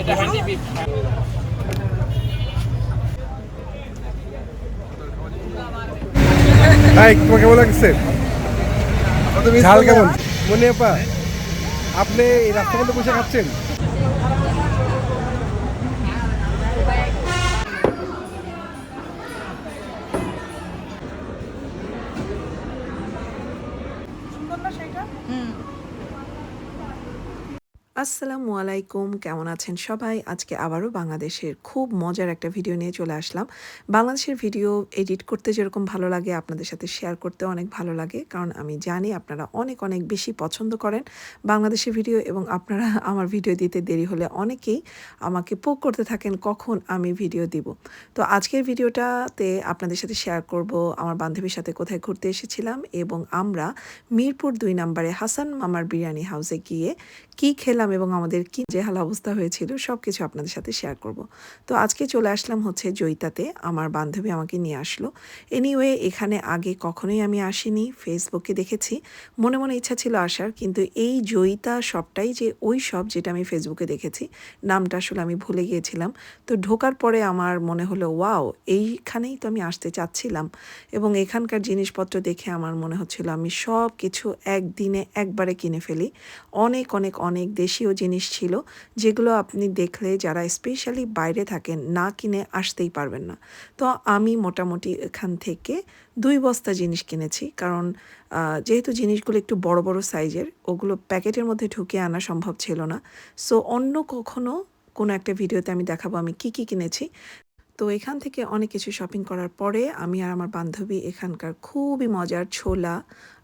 এটা handy beef তাই তোমার কেমন লাগছে ঝাল কেমন? মনে আপা আপনি এই রাস্তার মধ্যে বসে খাচ্ছেন? আসসালামু আলাইকুম, কেমন আছেন সবাই? আজকে আবারও বাংলাদেশের খুব মজার একটা ভিডিও নিয়ে চলে আসলাম। বাংলাদেশের ভিডিও এডিট করতে যেরকম ভালো লাগে, আপনাদের সাথে শেয়ার করতে অনেক ভালো লাগে। কারণ আমি জানি আপনারা অনেক অনেক বেশি পছন্দ করেন বাংলাদেশের ভিডিও এবং আপনারা আমার ভিডিও দিতে দেরি হলে অনেকেই আমাকে পোক করতে থাকেন, কখন আমি ভিডিও দিব। তো আজকের ভিডিওটাতে আপনাদের সাথে শেয়ার করব, আমার বান্ধবীর সাথে কোথায় ঘুরতে এসেছিলাম এবং আমরা মিরপুর দুই নম্বরে হাসান মামার বিরিয়ানি হাউসে গিয়ে কি খেলাম এবং আমাদের কি জেহাল অবস্থা হয়েছিল সব কিছু আপনাদের সাথে শেয়ার করব। তো আজকে চলে আসলাম হচ্ছে জৈতাতে আমার বান্ধবী আমাকে নিয়ে আসলো। এনিওয়ে এখানে আগে কখনোই আমি আসিনি ফেসবুকে দেখেছি, মনে মনে ইচ্ছা ছিল আসার, কিন্তু এই জয়িতা সবটাই যে ওই সব যেটা আমি ফেসবুকে দেখেছি, নামটা আসলে আমি ভুলে গিয়েছিলাম। তো ঢোকার পরে আমার মনে হলো, ওয়াও, এইখানেই তো আমি আসতে চাচ্ছিলাম। এবং এখানকার জিনিসপত্র দেখে আমার মনে হচ্ছিল, আমি সব কিছু একদিনে একবারে কিনে ফেলি। অনেক অনেক অনেক দেশীয় জিনিস ছিল, যেগুলো আপনি দেখলে যারা স্পেশালি বাইরে থাকেন না কিনে আসতেই পারবেন না। তো আমি মোটামুটি এখান থেকে দুই বস্তা জিনিস কিনেছি, কারণ যেহেতু জিনিসগুলো একটু বড় বড় সাইজের, ওগুলো প্যাকেটের মধ্যে ঢুকে আনা সম্ভব ছিল না। সো অন্য কখনো কোনো একটা ভিডিওতে আমি দেখাবো আমি কি কি কিনেছি। তো এখান থেকে অনেক কিছু শপিং করার পরে আমি আর আমার বান্ধবী এখানকার খুবই মজার ছোলা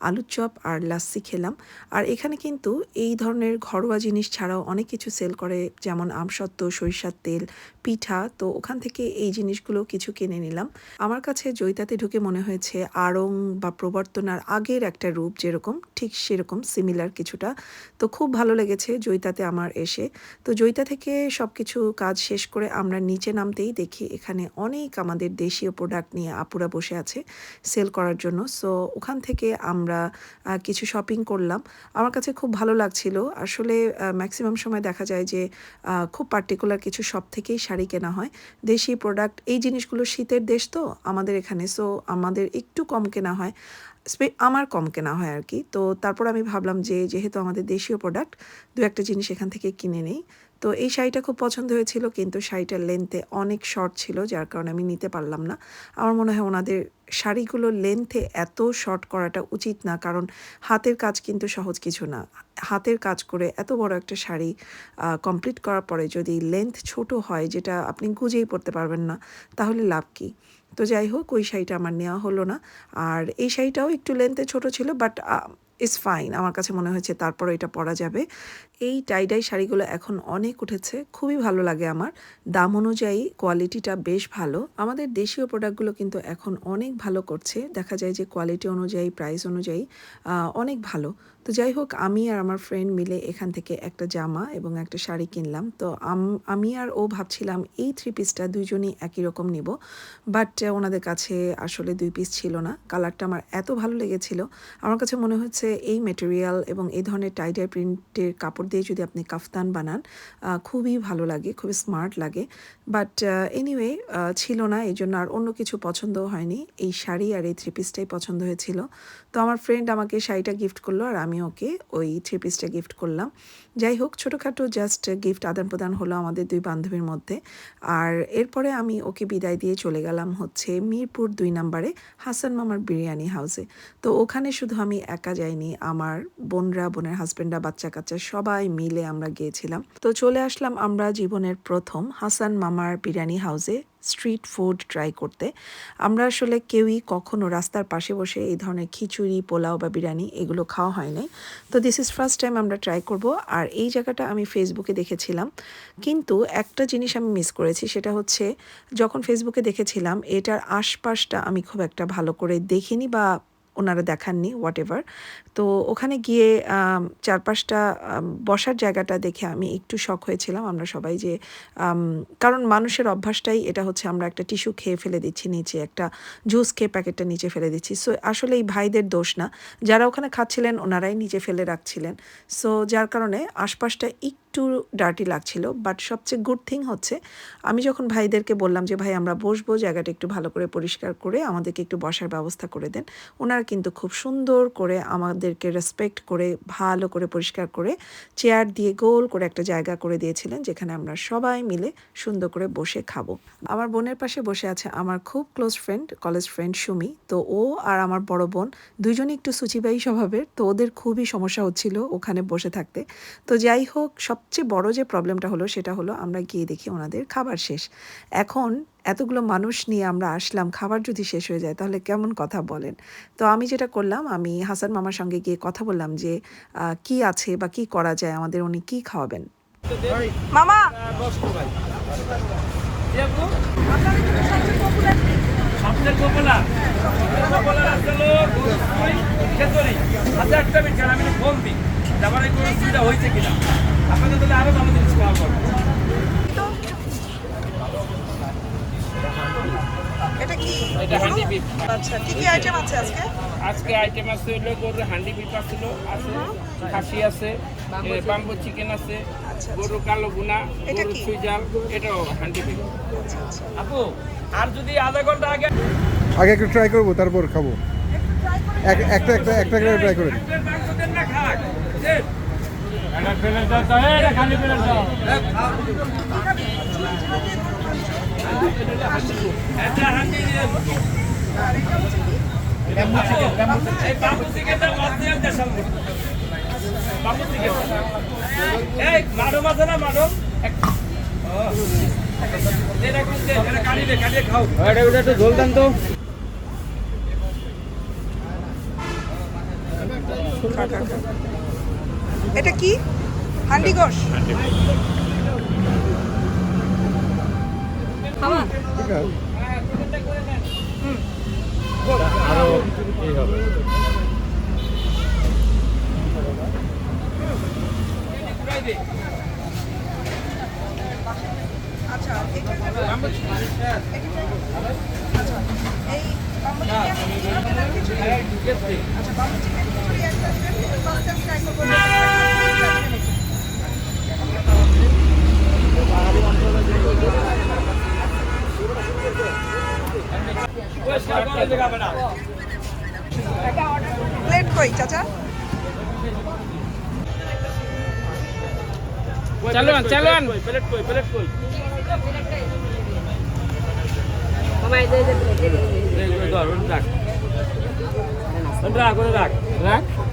আলুর চপ আর লাস্সি খেলাম। আর এখানে কিন্তু এই ধরনের ঘরোয়া জিনিস ছাড়াও অনেক কিছু সেল করে, যেমন আমসত্ত্ব, সরিষার তেল, পিঠা। তো ওখান থেকে এই জিনিসগুলো কিছু কিনে নিলাম। আমার কাছে জৈতাতে ঢুকে মনে হয়েছে আড়ং বা প্রবর্তনার আগের একটা রূপ যেরকম, ঠিক সেরকম সিমিলার কিছুটা। তো খুব ভালো লেগেছে জৈতাতে আমার এসে। তো জৈতা থেকে সব কিছু কাজ শেষ করে আমরা নিচে নামতেই দেখি এখানে অনেক আমাদের দেশীয় প্রোডাক্ট নিয়ে আপুরা বসে আছে সেল করার জন্য। সো ওখান থেকে আমরা আহ, কিছু শপিং করলাম। আমার কাছে খুব ভালো লাগছিল। আসলে ম্যাক্সিমাম সময় দেখা যায় যে খুব পার্টিকুলার কিছু সব থেকেই শাড়ি কেনা হয়। দেশি প্রোডাক্ট এই জিনিসগুলো শীতের দেশ তো আমাদের এখানে সো আমাদের একটু কম কেনা হয়। আমার কম কেনা হয় আর কি। তো তারপর আমি ভাবলাম যে যেহেতু আমাদের দেশীয় প্রোডাক্ট দু একটা জিনিস এখান থেকে কিনে নেই। তো এই শাড়িটা খুব পছন্দ হয়েছিল, কিন্তু শাড়িটার লেন্থে অনেক শর্ট ছিল, যার কারণে আমি নিতে পারলাম না। আমার মনে হয় ওনাদের শাড়িগুলো লেন্থে এত শর্ট করাটা উচিত না, কারণ হাতের কাজ কিন্তু সহজ কিছু না। হাতের কাজ করে এত বড় একটা শাড়ি কমপ্লিট করার পরে যদি লেন্থ ছোট হয়, যেটা আপনি গুজেই পরতে পারবেন না, তাহলে লাভ কী? তো যাই হোক, ওই শাড়িটা আমার নেওয়া হলো না। আর এই শাড়িটাও একটু লেন্থে ছোট ছিল বাট ইটস ফাইন আমার কাছে মনে হয়েছে তারপর এটা পরা যাবে। এই টাইডাই শাড়িগুলো এখন অনেক উঠেছে, খুবই ভালো লাগে আমার। দাম অনুযায়ী কোয়ালিটিটা বেশ ভালো। আমাদের দেশীয় প্রোডাক্টগুলো কিন্তু এখন অনেক ভালো করছে। দেখা যায় যে কোয়ালিটি অনুযায়ী প্রাইস অনুযায়ী অনেক ভালো। তো যাই হোক, আমি আর আমার ফ্রেন্ড মিলে এখান থেকে একটা জামা এবং একটা শাড়ি কিনলাম। তো আমি আর ও ভাবছিলাম এই থ্রি পিসটা দুইজনই একই রকম নিব। বাট ওনাদের কাছে আসলে দুই পিস ছিল না। কালারটা আমার এত ভালো লেগেছিল। আমার কাছে মনে হচ্ছে এই মেটেরিয়াল এবং এই ধরনের টাইডাই প্রিন্টের কাপড় দিয়ে যদি আপনি কাফতান বানান খুবই ভালো লাগে, খুবই স্মার্ট লাগে। বাট এনিওয়ে ছিল না, এই জন্য আর অন্য কিছু পছন্দও হয়নি। এই শাড়ি আর এই থ্রি পিসটাই পছন্দ হয়েছিল। তো আমার ফ্রেন্ড আমাকে শাড়িটা গিফট করল আর আমি ওকে ওই থ্রি পিসটা গিফট করলাম। যাই হোক, ছোটোখাটো জাস্ট গিফট আদান প্রদান হলো আমাদের দুই বান্ধবীর মধ্যে। আর এরপরে আমি ওকে বিদায় দিয়ে চলে গেলাম হচ্ছে মিরপুর দুই নম্বরে হাসান মামার বিরিয়ানি হাউসে তো ওখানে শুধু আমি একা যাইনি আমার বোনরা, বোনের হাজবেন্ডরা বাচ্চা কাচ্চা সবাই মিলে আমরা গিয়েছিলাম। তো চলে আসলাম আমরা জীবনের প্রথম হাসান মামার বিরিয়ানি হাউসে স্ট্রিট ফুড ট্রাই করতে। আমরা আসলে কেউই কখনো রাস্তার পাশে বসে এই ধরনের খিচুড়ি, পোলাও বা বিরিয়ানি এগুলো খাওয়া হয় নাই তো দিস ইজ ফার্স্ট টাইম আমরা ট্রাই করব। আর এই জায়গাটা আমি ফেসবুকে দেখেছিলাম। কিন্তু একটা জিনিস আমি মিস করেছি, সেটা হচ্ছে যখন ফেসবুকে দেখেছিলাম, এটার আশপাশটা আমি খুব একটা ভালো করে দেখিনি বা ওনারা দেখাননি হোয়াট এভার তো ওখানে গিয়ে চারপাশটা বসার জায়গাটা দেখে আমি একটু শখ হয়েছিলাম। আমরা সবাই যে কারণ মানুষের অভ্যাসটাই এটা হচ্ছে আমরা একটা টিস্যু খেয়ে ফেলে দিচ্ছি নিচে, একটা জুস খেয়ে প্যাকেটটা নিচে ফেলে দিচ্ছি। সো আসলে এই ভাইদের দোষ না। যারা ওখানে খাচ্ছিলেন, ওনারাই নিচে ফেলে রাখছিলেন। সো যার কারণে আশপাশটা একটু একটু ডার্টি লাগছিল বাট সবচেয়ে গুড থিং হচ্ছে, আমি যখন ভাইদেরকে বললাম যে, ভাই, আমরা বসবো, জায়গাটা একটু ভালো করে পরিষ্কার করে আমাদেরকে একটু বসার ব্যবস্থা করে দেন। ওনারা কিন্তু খুব সুন্দর করে আমাদেরকে রেসপেক্ট করে, ভালো করে পরিষ্কার করে চেয়ার দিয়ে গোল করে একটা জায়গা করে দিয়েছিলেন, যেখানে আমরা সবাই মিলে সুন্দর করে বসে খাব। আমার বোনের পাশে বসে আছে আমার খুব close friend college friend Sumi. তো ও আর আমার বড় বোন দুজনই একটু সুচিবাই স্বভাবের, তো ওদের খুবই সমস্যা হচ্ছিল ওখানে বসে থাকতে। তো যাই হোক সবচেয়ে বড় যে প্রবলেমটা হলো সেটা হলো আমরা গিয়ে দেখি ওনাদের খাবার শেষ। এখন এতগুলো মানুষ নিয়ে আমরা আসলাম, খাবার যদি শেষ হয়ে যায় তাহলে কেমন কথা বলেন? তো আমি যেটা করলাম, আমি হাসান মামার সঙ্গে গিয়ে কথা বললাম যে কি আছে বা কি করা যায়, আমাদের উনি কি খাওয়াবেন? মামা! হাজার একটা আমি ফোন দিই যাবার কোনো সুবিধা হয়েছে কিনা? আপনাদের তাহলে আরও ভালো জিনিস খাওয়া পাবো এটা কি? এটা হান্ডি বিফ আচ্ছা কি কি আইটেম আছে আজকে? আজকে আইটেম আছে হলো গরুর হান্ডি বিফ আছিল আছে খাসি আছে বাম্বু চিকেন। আছে গরু কালো গুনা এটা গরু কি? সুইজাল এটাও হান্ডি বিফ আপু আর যদি আধা ঘণ্টা আগে আগে একটু ট্রাই করব তারপর খাব। এক- একটা একটা একটা করে ট্রাই করে মাডম আছে না, মাডম? কোন দেশ? এটা কালিয়ে, কালিয়ে খাও। এটা কি হান্ডি গোশ ঠিক আছে পুরাই দে। আচ্ছা বাবু চিকেন। এই এই, ঢুকেছে। পরিষ্কার করে দেখাবে না। প্লেট কই চাচা চালান চালান প্লেট কই প্লেট কই ধর রাখ রাখ করে রাখ রাখ এলো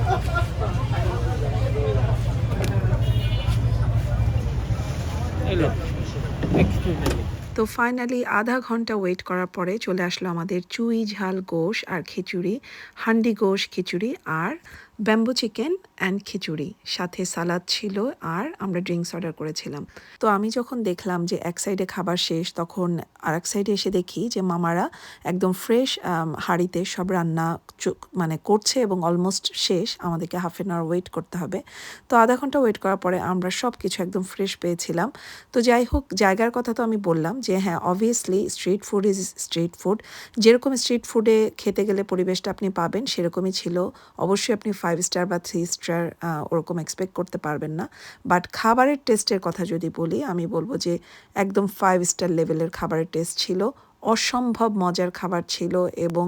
তো ফাইনালি আধা ঘণ্টা ওয়েট করার পরে চলে আসলো আমাদের চুই ঝাল গোশ আর খিচুড়ি, হান্ডি গোশ, খিচুড়ি আর ব্যাম্বু চিকেন অ্যান্ড খিচুড়ি, সাথে সালাদ ছিল আর আমরা ড্রিঙ্কস অর্ডার করেছিলাম। তো আমি যখন দেখলাম যে এক সাইডে খাবার শেষ, তখন আর এক সাইডে এসে দেখি যে মামারা একদম ফ্রেশ হাঁড়িতে সব রান্না মানে করছে এবং অলমোস্ট শেষ। আমাদেরকে হাফ অ্যান আওয়ার ওয়েট করতে হবে। তো আধা ঘণ্টা ওয়েট করার পরে আমরা সব কিছু একদম ফ্রেশ পেয়েছিলাম। তো যাই হোক, জায়গার কথা তো আমি বললাম যে হ্যাঁ obviously street food is street food যেরকম স্ট্রিট ফুডে খেতে গেলে পরিবেশটা আপনি পাবেন, সেরকমই ছিল। অবশ্যই আপনি ফাইভ স্টার বা থ্রি স্টার ওরকম এক্সপেক্ট করতে পারবেন না। বাট খাবারের টেস্টের কথা যদি বলি, আমি বলব যে একদম ফাইভ স্টার লেভেলের খাবারের টেস্ট ছিল। অসম্ভব মজার খাবার ছিল এবং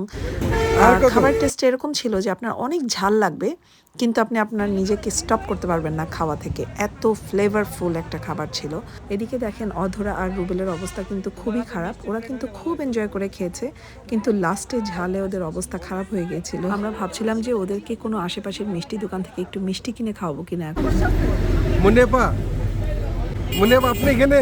খাবার টেস্ট এরকম ছিল যে আপনার অনেক ঝাল লাগবে কিন্তু আপনি আপনার নিজেকে স্টপ করতে পারবেন না খাওয়া থেকে। এত ফ্লেভারফুল একটা খাবার ছিল। এদিকে দেখেন অধরা আর রুবেলের অবস্থা কিন্তু খুবই খারাপ। ওরা কিন্তু খুব এনজয় করে খেয়েছে কিন্তু লাস্টে ঝালে ওদের অবস্থা খারাপ হয়ে গিয়েছিল। আমরা ভাবছিলাম যে ওদেরকে কোনো আশেপাশের মিষ্টি দোকান থেকে একটু মিষ্টি কিনে খাওয়াবো কিনা এখন। মুন্নিয়াপা মুন্নিয়াপা আপনি এখানে?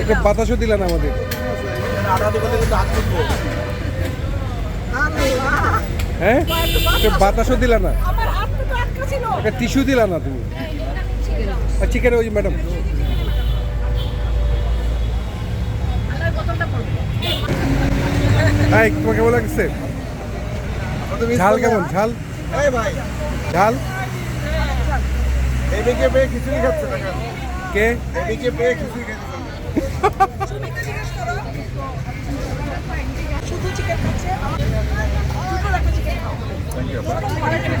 একটা বাতাসও দিলা না আমাদের। হ্যাঁ? একটা বাতাসও দিলা না? একটা টিস্যু দিলা না তুমি? চিকেন ওই ম্যাডাম। এই তোমার কেমন লাগছে ঝাল কেমন? ঝাল? ঝাল? এদিকে পেয়ে খিচুড়ি খাচ্ছে কে? এদিকে পেয়ে খিচুড়ি খাচ্ছে।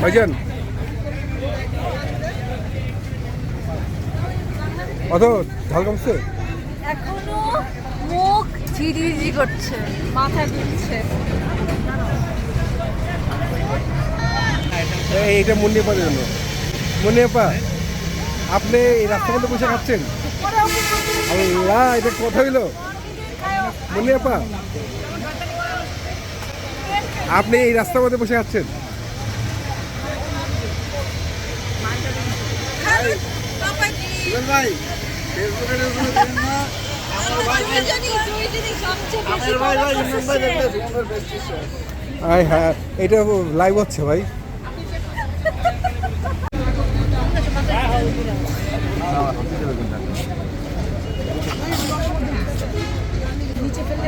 ভাইজান। অত ঝাল কমছে? এখনও মুখ ঝিরিঝি করছে মাথা ঘুরছে। এই- এইটা মুন্নিয়াপার জন্য। মুন্নিয়াপা আপনি এই রাস্তার মধ্যে বসে খাচ্ছেন? আল্লাহ এটা কথা হইল আপনি এই রাস্তার মধ্যে বসে খাচ্ছেন সুজন ভাই ফেসবুকে টেসবুকে দিন না আমার ভাই আমার ভাই ভাই ইমরান ভাই দেখতে সুন্দর বেস্ট আয় হ্যাঁ এটা লাইভ হচ্ছে ভাই কোথায় আসছে?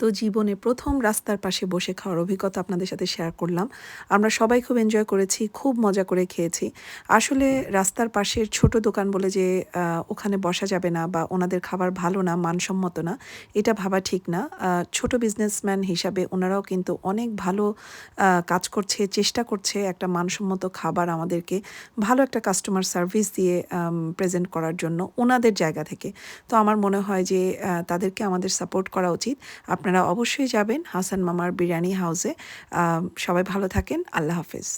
তো জীবনে প্রথম রাস্তার পাশে বসে খাওয়ার অভিজ্ঞতা আপনাদের সাথে শেয়ার করলাম। আমরা সবাই খুব এনজয় করেছি, খুব মজা করে খেয়েছি। আসলে রাস্তার পাশের ছোট দোকান বলে যে ওখানে বসা যাবে না বা ওনাদের খাবার ভালো না, মানসম্মত না, এটা ভাবা ঠিক না। ছোট বিজনেসম্যান হিসাবে ওনারাও কিন্তু অনেক ভালো কাজ করছে, চেষ্টা করছে একটা মানসম্মত খাবার আমাদেরকে, ভালো একটা কাস্টমার সার্ভিস দিয়ে প্রেজেন্ট করার জন্য ওনাদের জায়গা থেকে। তো আমার মনে হয় যে তাদেরকে আমাদের সাপোর্ট করা উচিত। আপনারা অবশ্যই যাবেন হাসান মামার বিরিয়ানি হাউসে। সবাই ভালো থাকেন। আল্লাহ হাফেজ।